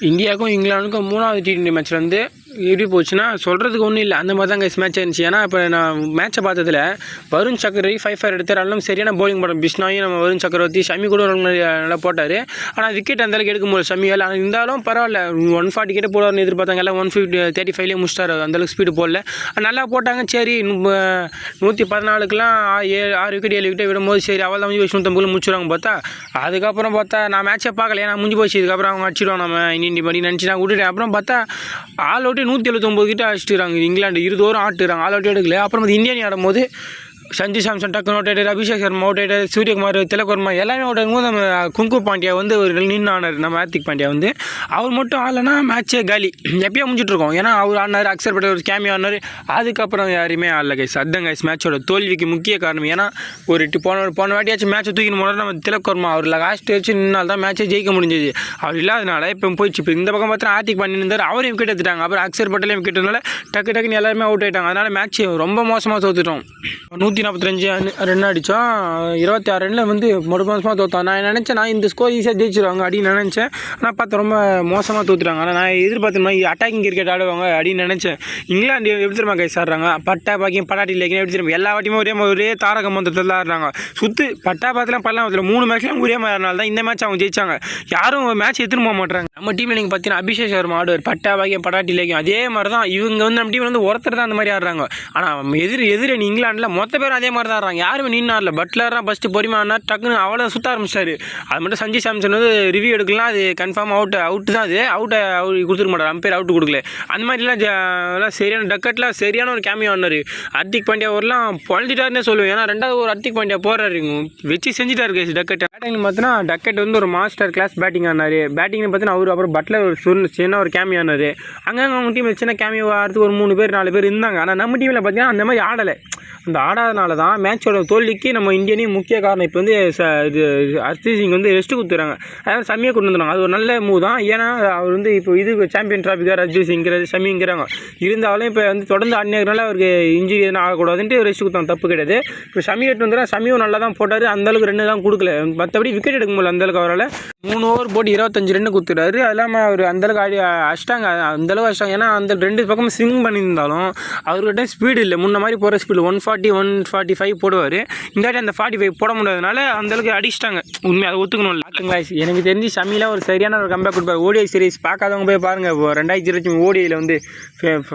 இந்தியாவுக்கும் இங்கிலாந்துக்கும் மூணாவது T twenty மேட்ச்லேருந்து எப்படி போச்சுன்னா சொல்கிறதுக்கு ஒன்றும் இல்லை. அந்த மாதிரி தான் கைஸ் மேட்ச் இருந்துச்சு ஏன்னா இப்போ நான் மேட்ச்சை பார்த்ததுல வருண் சக்கரவர்த்தி ஃபைவ் ஃபைவ் எடுத்தாலும் சரியான போலிங் போட்டோம் பிஷ்னாயும் நம்ம வருண் சக்கரவர்த்தி ஷமி கூட நல்லா போட்டார். ஆனால் விக்கெட் அந்த அளவுக்கு எடுக்க முடியல. ஷமியால் ஆனால் இருந்தாலும் பரவாயில்ல. ஒன் ஃபார்ட்டி கிட்ட போடுவார்னு எதிர்பார்த்தாங்க. எல்லாம் ஒன் ஃபிஃப்டி தேர்ட்டி ஃபைவ்லேயே முடிச்சிட்டார். அந்தளவுக்கு ஸ்பீடு போடல. நல்லா போட்டாங்க. சரி நூற்றி பதினாலுக்குலாம் ஏழு ஆறு விக்கெட் ஏழு விக்கெட் விடும்போது சரி அவள் தான் முடிஞ்சு நூற்றம்பதுல முடிச்சுருவாங்க பார்த்தா அதுக்கப்புறம் பார்த்தா நான் மேட்ச்சை பார்க்கல. ஏன்னா முடிஞ்சு போச்சு. இதுக்கப்புறம் அவங்க அடிச்சிடுவோம் நம்ம இன்னி பண்ணி நினச்சி நான் விட்டுட்டேன். அப்புறம் பார்த்தா ஆல் அவுட் அவுட்டே நூற்றி எழுபத்தொம்போது கிட்ட அடிச்சிட்டுறாங்க இங்கிலாந்து இருபது ஓரம் ஆட்டுறாங்க. ஆல் அவுட் எடுக்கல. அப்புறம் வந்து இந்தியன் ஆடும்போது சஞ்சு சாம்சன் டக்குனு அவுட் ஆகிட்டார் அபிஷேக் சர்மா அவுட் ஆகிட்டார் சூரியகுமார் திலகுமார் எல்லாமே அவுட் ஆகும்போது நம்ம குங்கு பாண்டியா வந்து ஒரு நின்று ஆனார் நம்ம ஹார்திக் பாண்டியா வந்து. அவர் மட்டும் ஆடலைன்னா மேட்ச்சே காலி. எப்பயோ முடிஞ்சிட்ருக்கோம் ஏன்னா அவர் ஆடினார் அக்சர் பட்டேல் ஒரு கேமியோ ஆடினார். அதுக்கப்புறம் யாருமே ஆடல கைஸ் அதான் கைஸ் மேட்சோட தோல்விக்கு முக்கிய காரணம். ஏன்னா ஒரு போன போன வாட்டியாச்சும் மேட்ச்சை தூக்கின்னு போனார் நம்ம திலகுமார் அவர் லாஸ்ட் வச்சு நின்னால் தான் மேட்ச்சை ஜெயிக்க முடிஞ்சது. அவர் இல்லாதனால இப்போ போயிடுச்சு. இப்போ இந்த பக்கம் பார்த்தா ஹார்திக் பாண்டியா இருந்தார். அவரையும் விக்கெட் எடுத்துட்டாங்க. அப்புறம் அக்சர் பட்டேலையும் விக்கெட் டக்கு டக்குன்னு எல்லாருமே அவுட் ஆயிட்டாங்க. அதனால மேட்ச் ரொம்ப மோசமாக தோத்துட்டோம். நூற்றி நாற்பத்தஞ்சு ரன் அடித்தோம் இருபத்தி ஆறு ரனில் வந்து மொட மோசமாக தோத்தோம் நான் நினச்சேன் நான் இந்த ஸ்கோர் ஈஸியாக ஜெயிச்சிருவாங்க அப்படின்னு நினச்சேன். ஆனால் பார்த்து ரொம்ப மோசமாக தோத்துட்டாங்க. ஆனால் நான் எதிர்பார்த்த மாதிரி அட்டாக்கிங் கிரிக்கெட் ஆடுவாங்க அப்படின்னு நினச்சேன். இங்கிலாந்து எப்படி தெரியுமா கைஸ் ஆடுறாங்க? பட்டா பாக்கியம் பட்டாட்டி லேக்கியம் எப்படி திரும்ப எல்லா வாட்டியுமே ஒரே மாதிரி ஒரே தாரக மந்தத்தில் ஆடுறாங்க. சுற்று பட்டா பாத்திரம் பல்லாம் மூணு மேட்ச்லாம் ஒரே மாதிரி ஆடினால தான் இந்த மேட்ச் அவங்க ஜெயிச்சாங்க. யாரும் மேட்ச் எடுத்துன்னு போக மாட்டாங்க நம்ம டீமில் நீங்கள் பார்த்தீங்கன்னா அபிஷேக் சர்மா ஆடுவார். பட்டா பாக்கியம் படாட்டி லேக்கியம் அதே மாதிரி தான் இவங்க வந்து நம்ம டீமில் வந்து ஒருத்தர் தான் அந்த மாதிரி ஆடுறாங்க. ஆனால் எதிர் எதிர் இங்கிலாண்டில் மொத்த பேரும் அதே மாதிரி தான் ஆடுறாங்க. யாருமே நின்று ஆடல. பட்லர் தான் ஃபஸ்ட்டு பொறுமை ஆடினார் டக்குன்னு அவ்வளோ சுத்த ஆரம்பிச்சார். அது மட்டும் சஞ்சய் சாம்சன் வந்து ரிவ்யூ எடுக்கலாம். அது கன்ஃபார்ம் அவுட் அவுட் தான் அது. அவுட்டை அவுட் கொடுத்துருக்க மாட்டார். அம்பேர் அவுட் கொடுக்கல. அந்த மாதிரிலாம் சரியான டக்கெட்டில் சரியான ஒரு கேமியோ ஆனார் ஹர்திக் பாண்டியா ஒருலாம் பொழஞ்சிட்டாருன்னே சொல்லுவேன். ஏன்னா ரெண்டாவது ஒரு ஹர்திக் பாண்டியா போடுறாரு. வச்சு செஞ்சுட்டாரு கேஸ் பேட்டிங் பார்த்தீங்கன்னா டக்கெட் வந்து ஒரு மாஸ்டர் கிளாஸ் பேட்டிங் ஆனார். பேட்டிங்னு பார்த்தீங்கன்னா அவர் அப்புறம் பட்லர் ஒரு சுன் சின்ன ஒரு கேமியோ ஆனார். அங்கங்கே அவங்க டீமில் சின்ன கேமியோ ஆடுறதுக்கு ஒரு மூணு பேர் நாலு பேர் இருந்தாங்க. ஆனால் நம்ம டீமில் பார்த்தீங்கன்னா அந்த மாதிரி ஆடலை. அந்த ஆடாதனால தான் மேட்சோட தோல்விக்கு நம்ம இந்தியனையும் முக்கிய காரணம் இப்போ வந்து ச இது ஹர்ஷீத் சிங் வந்து ரெஸ்ட்டு கொடுத்துறாங்க. அதாவது சமியை கொண்டு வந்துடுவாங்க அது ஒரு நல்ல மூவ் தான். ஏன்னா அவர் வந்து இப்போ இது சாம்பியன் ட்ராஃபிக்காக ரஜித் சிங்கிறது சமிங்கிறாங்க இருந்தாலும் இப்போ வந்து தொடர்ந்து ஆடினதுனால அவருக்கு இன்ஜுரி எதுனா ஆகக்கூடாதுன்ட்டு ரெஸ்ட் கொடுத்தாங்க தப்பு கிடையாது. இப்போ சமி எட்டு வந்துடா சமியும் நல்லா தான் போட்டார் அந்தளவுக்கு ரெண்டு தான் கொடுக்கல. மற்றபடி விக்கெட் எடுக்க முடியல அந்தளவுக்கு அவரால். மூணு ஓவர் போட்டு இருபத்தஞ்சு ரெண்டு கொடுத்துட்டாரு. அது இல்லாமல் அவர் அந்தளவுக்கு ஆடி அஷ்டாங்க அந்தளவுக்கு அஷ்டாங்க ஏன்னா அந்த ரெண்டு பக்கமும் ஸ்விங் பண்ணியிருந்தாலும் அவர்கிட்ட ஸ்பீடு இல்லை. முன்ன மாதிரி போகிற speed one forty one forty five போடுவார். இந்த வாட்டி அந்த ஃபார்ட்டி ஃபைவ் போட முடியாதனால அந்தளவுக்கு அடிச்சிட்டாங்க. உண்மையாக அதை ஒத்துக்கணும் guys. எனக்கு தெரிஞ்சு சமையலாக ஒரு சரியான ஒரு கம்பேக் கொடுப்பார். ஓடிஐ சீரிஸ் பார்க்காதவங்க போய் பாருங்கள் இப்போ ரெண்டாயிரத்தி இருபத்தி மூணு ஓடிஐயில் வந்து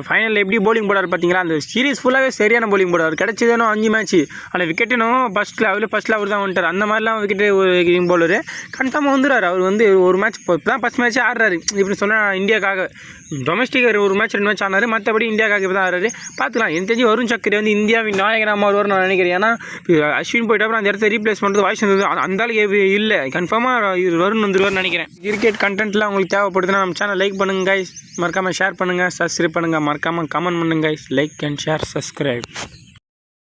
ஃபைனலில் எப்படி போலிங் போடுறாரு பார்த்தீங்களா அந்த சீரிஸ் ஃபுல்லாகவே சரியான போலிங் போடுவார். கிடச்சதேனோ அஞ்சு மேட்ச் ஆனால் விக்கெட்டுனும் ஃபஸ்ட்டில் அவர் ஃபஸ்ட்டில் அவர் தான் வந்துட்டார். அந்த மாதிரிலாம் விக்கெட்டு கிங் பவுலரு கன்ஃபார்மாக வந்துடுறாரு. அவர் வந்து ஒரு மேட்ச் இப்போ தான் ஃபஸ்ட் மேட்ச்சே ஆடுறாரு. இப்படி சொன்னால் இந்தியாக்காக. டொமஸ்டிக் ஒரு மேட்ச் ரெண்டு மேட்ச் ஆனார். மற்றபடி இந்தியாக்காக இப்போ தான் ஆடுறாரு. பார்த்துக்கலாம். எனக்கு தெரிஞ்சு வருண் சக்கரை வந்து இந்தியாவின் நாயகனாக வருவார் நான் நினைக்கிறேன். ஏன்னா அஸ்வின் போயிட்ட அப்புறம் அந்த இடத்த ரீப்ளேஸ் பண்ணுறது வாய்ஸ் இருந்தது அந்த- அளவுக்கு இல்லை. கன்ஃபார்மாக வருண் வந்துருவார்னு நினைக்கிறேன். கிரிக்கெட் கண்டென்ட்லாம் உங்களுக்கு தேவைப்படுதுன்னா நம்ம சேனல் லைக் பண்ணுங்க கைஸ் மறக்காமல் ஷேர் பண்ணுங்கள் சப்ஸ்கிரைப் பண்ணுங்கள் மறக்காமல் கமெண்ட் பண்ணுங்க guys like and share subscribe